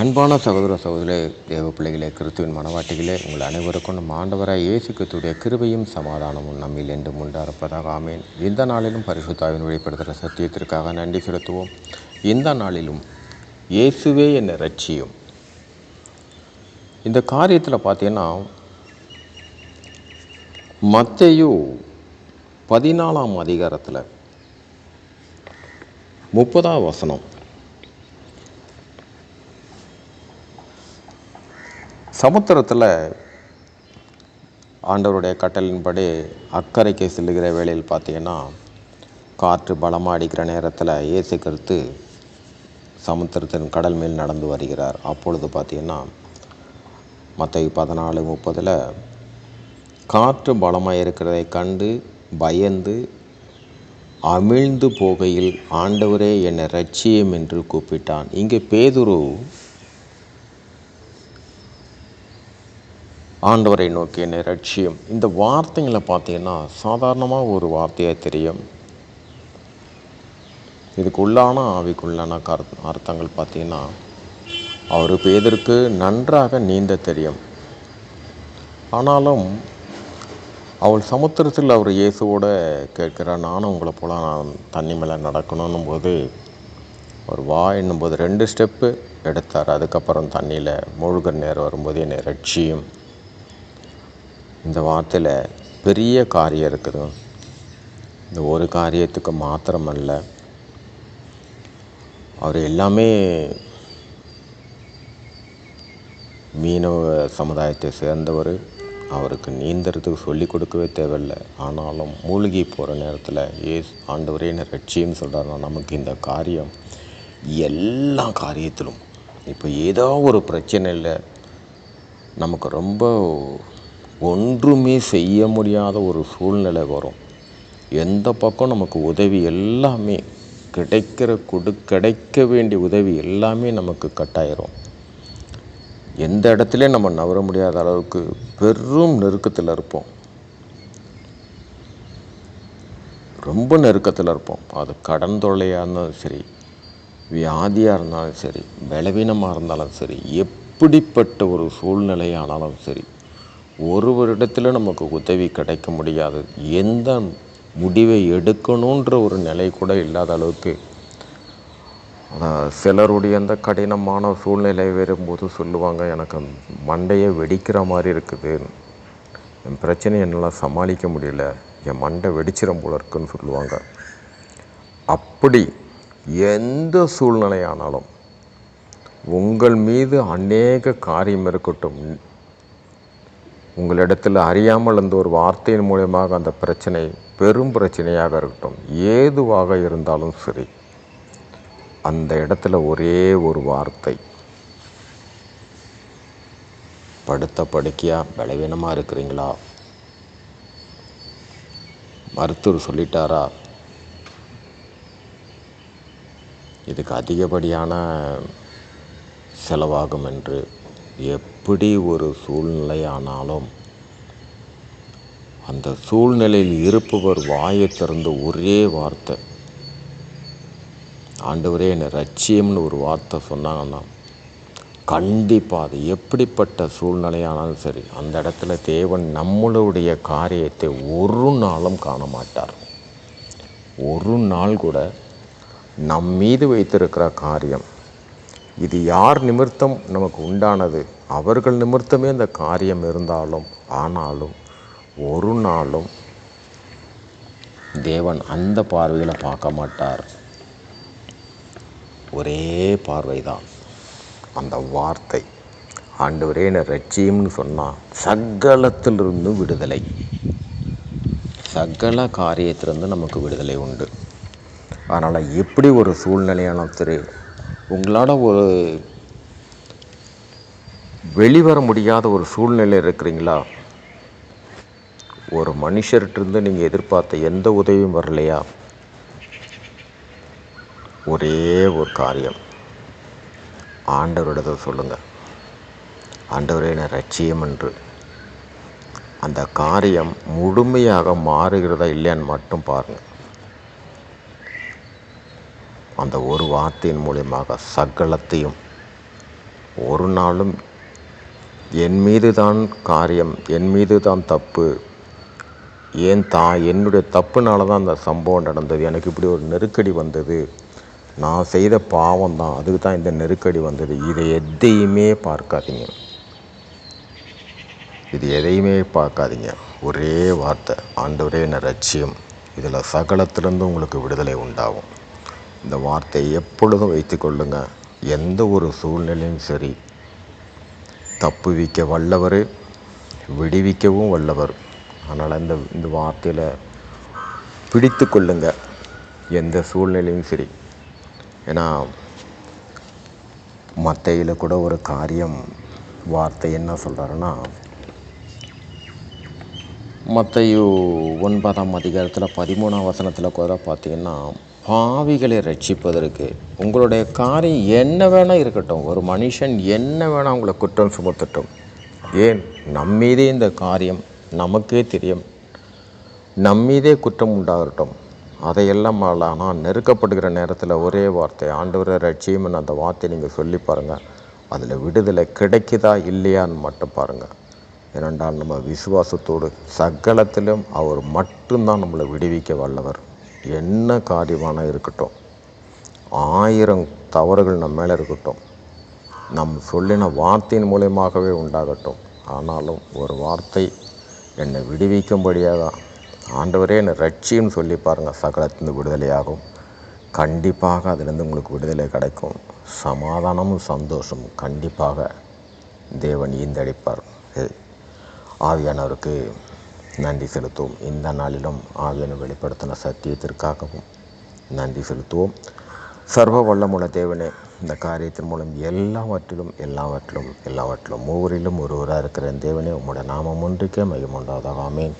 அன்பான சகோதர சகோதரே தேவ பிள்ளைகளே கிறிஸ்துவின் மனவாட்டிகளே உங்கள் அனைவருக்கும் நம் ஆண்டவராய் இயேசு கிருபையும் சமாதானமும் நம்மில் என்று உண்டாயிருப்பதாக ஆமேன். இந்த நாளிலும் பரிசுத்தாவின் வெளிப்படுத்துகிற சத்தியத்திற்காக நன்றி செலுத்துவோம். இந்த நாளிலும் இயேசுவே என்னை ரட்சியும் இந்த காரியத்தில் பார்த்தீங்கன்னா மத்தையோ பதினாலாம் அதிகாரத்தில் முப்பதாம் வசனம். சமுத்திரத்தில் ஆண்டவருடைய கட்டளின்படி அக்கறைக்கு செல்லுகிற வேளையில் பார்த்தீங்கன்னா காற்று பலமாக அடிக்கிற நேரத்தில் இயேசு கருத்து சமுத்திரத்தின் கடல் மேல் நடந்து வருகிறார். அப்பொழுது பார்த்தீங்கன்னா மற்ற பதினாலு முப்பதில் காற்று பலமாக இருக்கிறதை கண்டு பயந்து அமிழ்ந்து போகையில் ஆண்டவரே என்னை ரட்சியம் என்று கூப்பிட்டான். இங்கே பேதுரு ஆண்டவரை நோக்கி நிரட்சியம். இந்த வார்த்தைங்களை பார்த்தீங்கன்னா சாதாரணமாக ஒரு வார்த்தையாக தெரியும். இதுக்கு உள்ளான ஆவிக்குள்ளான கர் அர்த்தங்கள் பார்த்தீங்கன்னா அவர் பேதருக்கு நன்றாக நீந்த தெரியும். ஆனாலும் அவள் சமுத்திரத்தில் அவர் இயேசுவோட கேட்கிறார் நானும் உங்களை போல் நான் தண்ணி மேலே நடக்கணும் போது அவர் வா என்னும்போது ரெண்டு ஸ்டெப்பு எடுத்தார். அதுக்கப்புறம் தண்ணியில் மூழ்கிற நேரம் வரும்போது என்னை ரட்சியும் இந்த வார்த்தையில் பெரிய காரியம் இருக்குது. இந்த ஒரு காரியத்துக்கு மாத்திரமல்ல. அவர் எல்லாமே மீனவ சமுதாயத்தை சேர்ந்தவர். அவருக்கு நீந்தறதுக்கு சொல்லி கொடுக்கவே தேவையில்லை. ஆனாலும் மூழ்கி போகிற நேரத்தில் ஏஸ் ஆண்டவரே என்ன ரட்சின்னு சொல்கிறாருன்னா நமக்கு இந்த காரியம் எல்லா காரியத்திலும். இப்போ ஏதோ ஒரு பிரச்சனையில் நமக்கு ரொம்ப ஒன்றுமே செய்ய முடியாத ஒரு சூழ்நிலை வரும். எந்த பக்கம் நமக்கு உதவி எல்லாமே கிடைக்கிற கொடு கிடைக்க வேண்டிய உதவி எல்லாமே நமக்கு கட்டாயிரும். எந்த இடத்துலையும் நம்ம நவர முடியாத அளவுக்கு பெரும் நெருக்கத்தில் இருப்போம். ரொம்ப நெருக்கத்தில் இருப்போம். அது கடன் தொல்லையாக இருந்தாலும் சரி வியாதியாக இருந்தாலும் சரி பலவீனமாக இருந்தாலும் சரி எப்படிப்பட்ட ஒரு சூழ்நிலையானாலும் சரி ஒருவரிடத்தில் நமக்கு உதவி கிடைக்க முடியாது. எந்த முடிவை எடுக்கணுன்ற ஒரு நிலை கூட இல்லாத அளவுக்கு. சிலருடைய அந்த கடினமான சூழ்நிலை வரும்போது சொல்லுவாங்க எனக்கு மண்டையை வெடிக்கிற மாதிரி இருக்குது. என் பிரச்சனையை என்னால் சமாளிக்க முடியல. என் மண்டை வெடிச்சிடும் போல இருக்குன்னு சொல்லுவாங்க. அப்படி எந்த சூழ்நிலையானாலும் உங்கள் மீது அநேக காரியம் இருக்கட்டும். உங்களிடத்தில் அறியாமல் அந்த ஒரு வார்த்தையின் மூலியமாக அந்த பிரச்சனை பெரும் பிரச்சனையாக இருக்கட்டும் ஏதுவாக இருந்தாலும் சரி அந்த இடத்துல ஒரே ஒரு வார்த்தை. படுத்த படுக்கையாக பலவீனமாக இருக்கிறீங்களா? மருத்துவர் சொல்லிட்டாரா? இதுக்கு அதிகப்படியான செலவாகும் என்று எப்படி ஒரு சூழ்நிலை ஆனாலும் அந்த சூழ்நிலையில் இருப்பவர் வாயை திறந்த ஒரே வார்த்தை. ஆண்டவரே என்னை ரட்சியம்னு ஒரு வார்த்தை சொன்னாங்கன்னா கண்டிப்பாக அது எப்படிப்பட்ட சூழ்நிலையானாலும் சரி அந்த இடத்துல தேவன் நம்மளுடைய காரியத்தை ஒரு நாளும் காண மாட்டார் ஒரு நாள் கூட நம் மீது வைத்திருக்கிற காரியம் இது யார் நிமித்தம் நமக்கு உண்டானது? அவர்கள் நிமித்தமே அந்த காரியம் இருந்தாலும் ஆனாலும் ஒரு நாளும் தேவன் அந்த பார்வையில் பார்க்க மாட்டார். ஒரே பார்வை தான் அந்த வார்த்தை ஆண்டவரே என்னை ரட்சியம்னு சொன்னால் சகலத்திலிருந்து விடுதலை. சகல காரியத்திலிருந்து நமக்கு விடுதலை உண்டு. அதனால் எப்படி ஒரு சூழ்நிலையான திரு உங்களால் ஒரு வெளிவர முடியாத ஒரு சூழ்நிலை இருக்கிறீங்களா? ஒரு மனுஷர்கிட்டருந்து நீங்கள் எதிர்பார்த்த எந்த உதவியும் வரலையா? ஒரே ஒரு காரியம். ஆண்டவரிடத்தை சொல்லுங்கள் ஆண்டவரே என்னை ரட்சியம் என்று. அந்த காரியம் முழுமையாக மாறுகிறதா இல்லையான்னு மட்டும் பாருங்கள் அந்த ஒரு வார்த்தையின் மூலியமாக சகலத்தையும் ஒரு நாளும் என் மீது தான் காரியம் என் மீது தான் தப்பு. ஏன் தான் என்னுடைய தப்புனால தான் அந்த சம்பவம் நடந்தது. எனக்கு இப்படி ஒரு நெருக்கடி வந்தது. நான் செய்த பாவம் தான். அதுக்கு தான் இந்த நெருக்கடி வந்தது. இதை எதையுமே பார்க்காதீங்க. இது எதையுமே பார்க்காதீங்க. ஒரே வார்த்தை. ஆண்டவரே என்ன ரட்சியம் இதில் சகலத்திலிருந்து உங்களுக்கு விடுதலை உண்டாகும். இந்த வார்த்தையை எப்பொழுதும் வைத்துக்கொள்ளுங்க எந்த ஒரு சூழ்நிலையும் சரி. தப்புவிக்க வல்லவர் விடுவிக்கவும் வல்லவர். அதனால் இந்த இந்த வார்த்தையில் பிடித்து கொள்ளுங்க எந்த சூழ்நிலையும் சரி. ஏன்னா மத்தையில் கூட ஒரு காரியம் வார்த்தை என்ன சொல்கிறாருன்னா மத்தையு ஒன்பதாம் அதிகாரத்தில் பதிமூணாம் வசனத்தில் கூட பார்த்தீங்கன்னா பாவிகளை ரட்சிப்பதற்கு உங்களுடைய காரியம் என்ன வேணால் இருக்கட்டும். ஒரு மனுஷன் என்ன வேணால் உங்களை குற்றம் சுமத்தட்டும். ஏன்? நம்மீதே இந்த காரியம் நமக்கே தெரியும். நம்மீதே குற்றம் உண்டாகட்டும். அதையெல்லாம் ஆனால் நெருக்கப்படுகிற நேரத்தில் ஒரே வார்த்தை ஆண்டவரை ரட்சியம்னு அந்த வார்த்தையை நீங்கள் சொல்லி பாருங்கள் அதில் விடுதலை கிடைக்குதா இல்லையான்னு மட்டும் பாருங்கள் ஏனென்றால் நம்ம விசுவாசத்தோடு சகலத்திலும் அவர் மட்டும்தான் நம்மளை விடுவிக்க வல்லவர். என்ன காரியமான இருக்கட்டும். ஆயிரம் தவறுகள் நம்ம மேலே இருக்கட்டும். நம் சொல்லின வார்த்தையின் மூலயமாகவே உண்டாகட்டும். ஆனாலும் ஒரு வார்த்தை என்னை விடுவிக்கும்படியாக ஆண்டவரே என்னை ரட்சின்னு சொல்லி பாருங்கள் சகலத்திலிருந்து விடுதலையாகும். கண்டிப்பாக அதிலிருந்து உங்களுக்கு விடுதலை கிடைக்கும். சமாதானமும் சந்தோஷமும் கண்டிப்பாக தேவன் ஈந்தடிப்பார் ஆவியானவருக்கு நன்றி செலுத்துவோம். இந்த நாளிலும் ஆவியனை வெளிப்படுத்தின சத்தியத்திற்காகவும் நன்றி செலுத்துவோம். சர்வ வல்லமுள்ள தேவனே இந்த காரியத்தின் மூலம் எல்லாவற்றிலும் எல்லாவற்றிலும் எல்லாவற்றிலும் ஒவ்வொரிலும் ஒருவராக இருக்கிற தேவனே உங்களோட நாமம் ஒன்றுக்கே மையம் உண்டாதாக ஆமேன்.